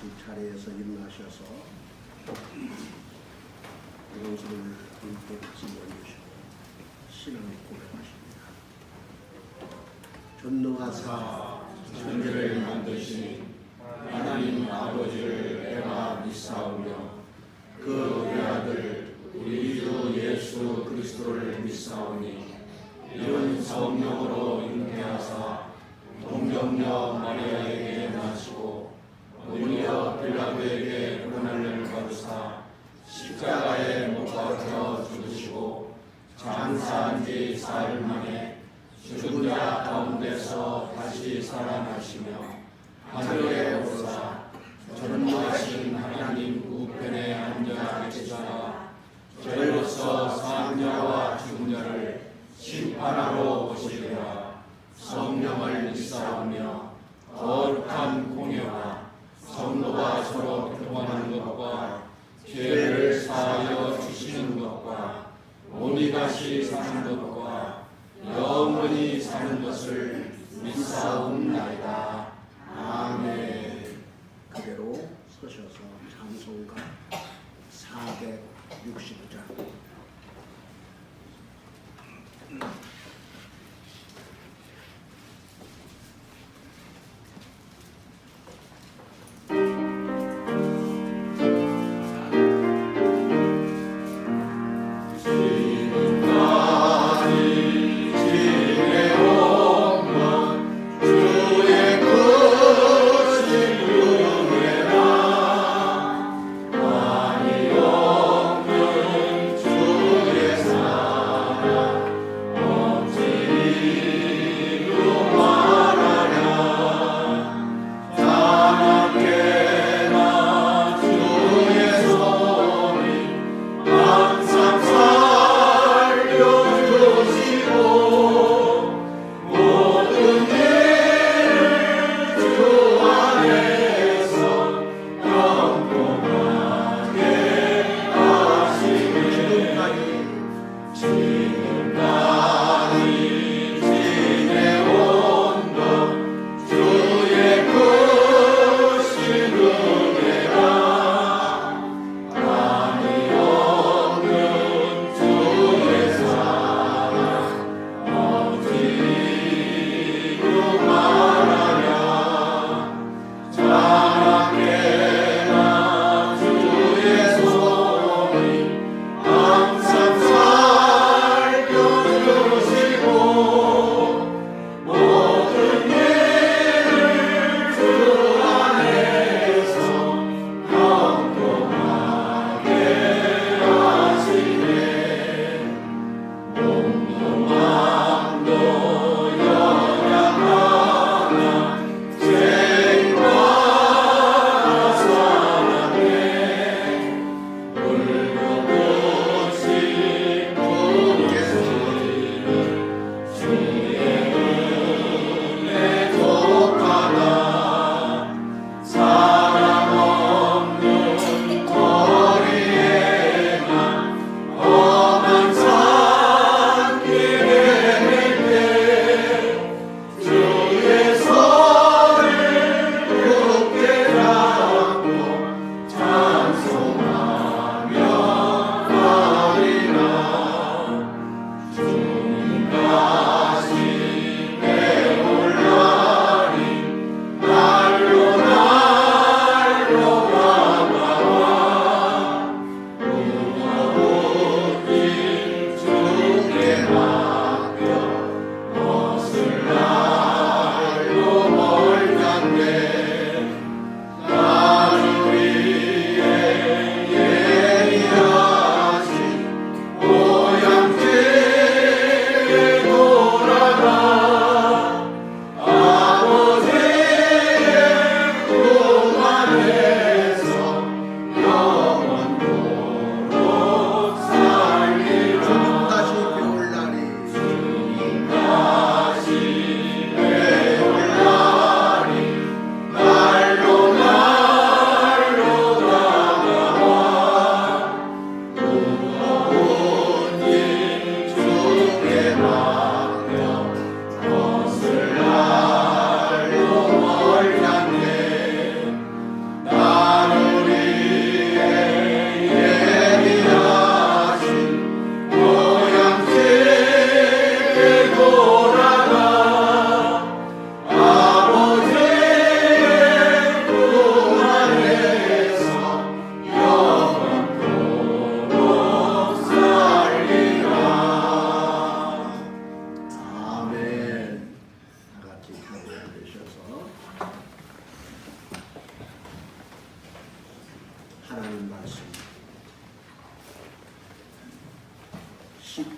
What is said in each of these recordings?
같이 자리에서 일어나셔서 용서를 함께 올리시고 신앙을 고백하십니다. 전능하사 천지를 만드신 하나님 아버지를 내가 믿사오며 그 외아들 우리 주 예수 그리스도를 믿사오니 이런 성령으로 잉태하사 동정녀 마리아에게 빌라도에게 고난을 받으사 십자가에 못 박혀 죽으시고 장사한 지 사흘 만에 죽은 자 가운데서 다시 살아나시며 하늘에 오르사 전능하신 하나님 우편에 앉아 계시다가 저희로서 산 자와 죽은 자를 심판하러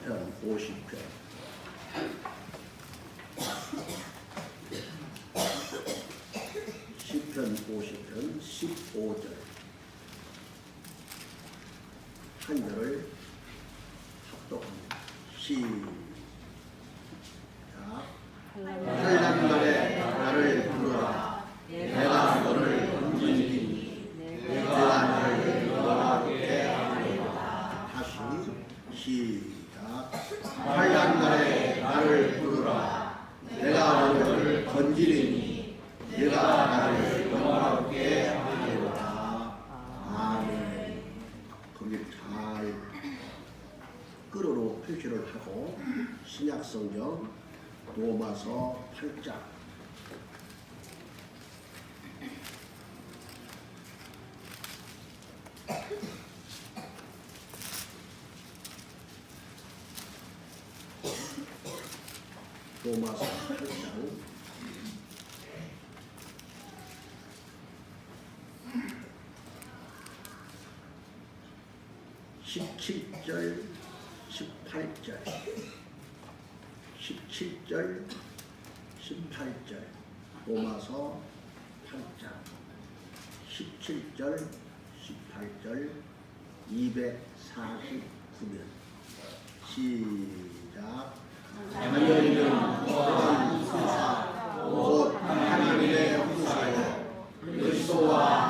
50편, 50편. 10편, 50편, 15절. 한 절을 합독합니다. 시작. 한란간에 나를 부르라. 내가 너를 건지니 내가 너를 부르라. 다시 시작. 한란 날에 나를 부르라 내가 너를 건지니 내가 나를 영화롭게 하리라 아멘 거기 잘 끄러로 표시를 하고 신약성경 로마서 8장 로마서. 8장 17절 18절. 17절 18절. 로마서 8장. 17절 18절 249면. 시작 자녀이는 또한 후사 곧 하나님의 후사요. 그리스도와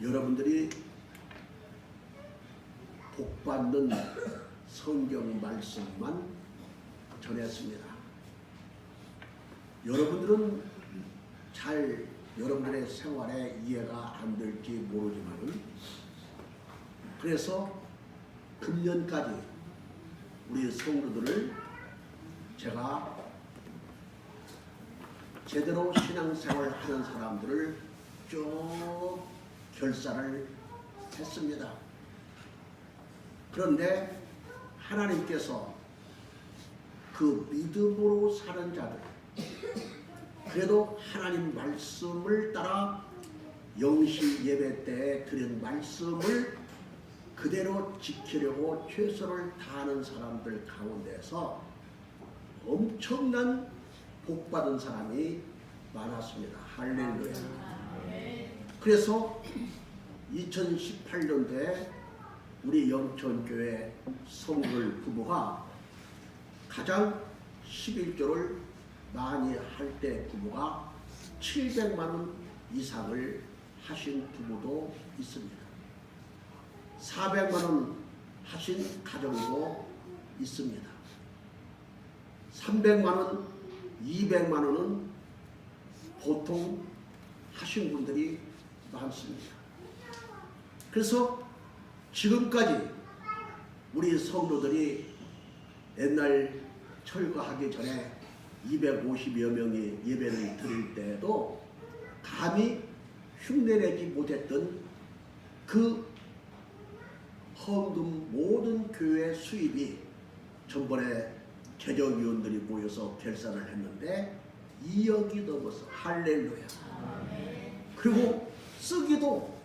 여러분들이 복받는 성경 말씀만 전했습니다. 여러분들은 잘 여러분들의 생활에 이해가 안 될지 모르지만은 그래서 금년까지 우리 성도들을 제가 제대로 신앙생활 하는 사람들을 쭉 결산을 했습니다. 그런데 하나님께서 그 믿음으로 사는 자들, 그래도 하나님 말씀을 따라 영시 예배 때 드린 말씀을 그대로 지키려고 최선을 다하는 사람들 가운데서 엄청난 복 받은 사람이 많았습니다. 할렐루야. 그래서 2018년도에 우리 영천교회 성글 부부가 가장 11조를 많이 할 때 부부가 700만 원 이상을 하신 부부도 있습니다. 400만 원 하신 가정도 있습니다. 300만 원, 200만 원은 보통 하신 분들이 많습니다. 그래서 지금까지 우리 성도들이 옛날 철거하기 전에 250여 명이 예배를 드릴 때도 감히 흉내내지 못했던 그 헌금 모든 교회 수입이 전번에 개정위원들이 모여서 결산을 했는데 2억이 넘어서 할렐루야. 그리고 쓰기도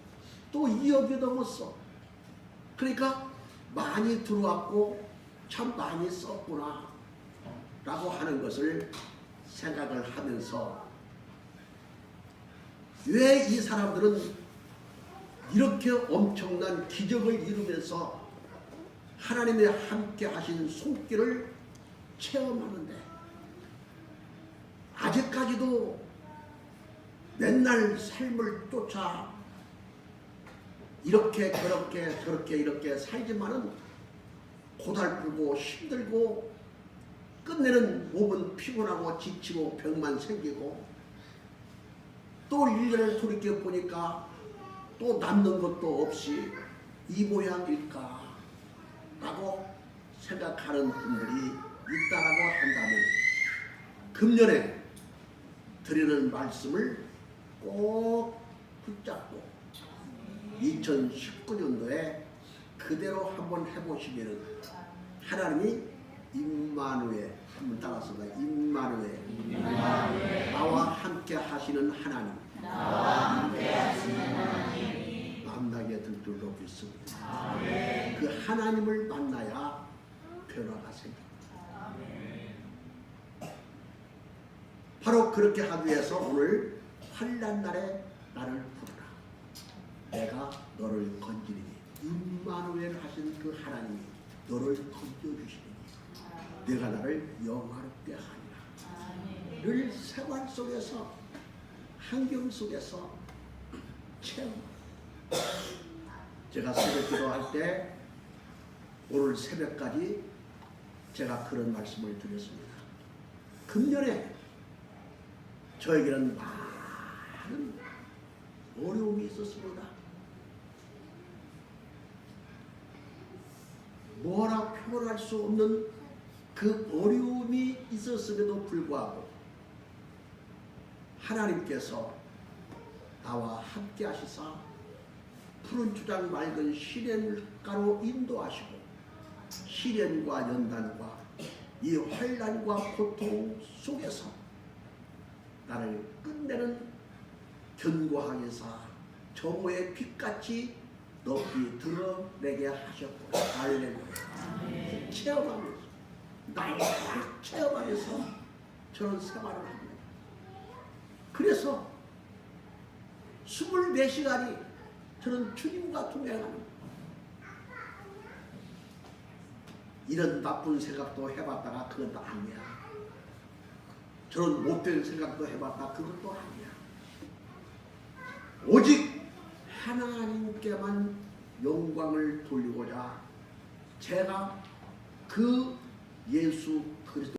또 2억이 넘었어. 그러니까 많이 들어왔고 참 많이 썼구나 라고 하는 것을 생각을 하면서 왜 이 사람들은 이렇게 엄청난 기적을 이루면서 하나님의 함께 하신 손길을 체험하는데 아직까지도 맨날 삶을 쫓아 이렇게 저렇게 저렇게 이렇게 살지만은 고달프고 힘들고 끝내는 몸은 피곤하고 지치고 병만 생기고 또 1년을 돌이켜 보니까 또 남는 것도 없이 이 모양일까 라고 생각하는 분들이 있다라고 한다면 금년에 드리는 말씀을 꼭 붙잡고 2019년도에 그대로 한번 해보시면은 하나님이 임마누엘 한번 따라서가 임마누엘. 나와 함께 하시는 하나님. 만나게 될 줄로 믿습니다. 그 하나님을 만나야 변화가 생깁니다. 바로 그렇게 하기 위해서 오늘 환란 날에 나를 부르라. 내가 너를 건지리니 임마누엘 하신 그 하나님이 너를 건져주시니 내가 나를 영화롭게 하리라. 늘 생활 속에서 환경 속에서 체험. 제가 새벽 기도할 때 오늘 새벽까지 제가 그런 말씀을 드렸습니다. 금년에 저에게는 많은 어려움이 있었습니다. 뭐라 표현할 수 없는 그 어려움이 있었음에도 불구하고 하나님께서 나와 함께 하시사 푸른 주장 맑은 시련가로 인도하시고 시련과 연단과 이 환란과 고통 속에서 나를 끝내는 견고하게 사 정오의 빛같이 높이 드러내게 하셨고 할렐루야. 체험하면서 날 체험하면서 저는 생활을 합니다. 그래서 24시간이 저는 주님과 동행하는 이런 나쁜 생각도 해봤다가 그건 아니야. 저런 못된 생각도 해봤다. 그것도 아니야 오직 하나님께만 영광을 돌리고자 제가 그 예수 그리스도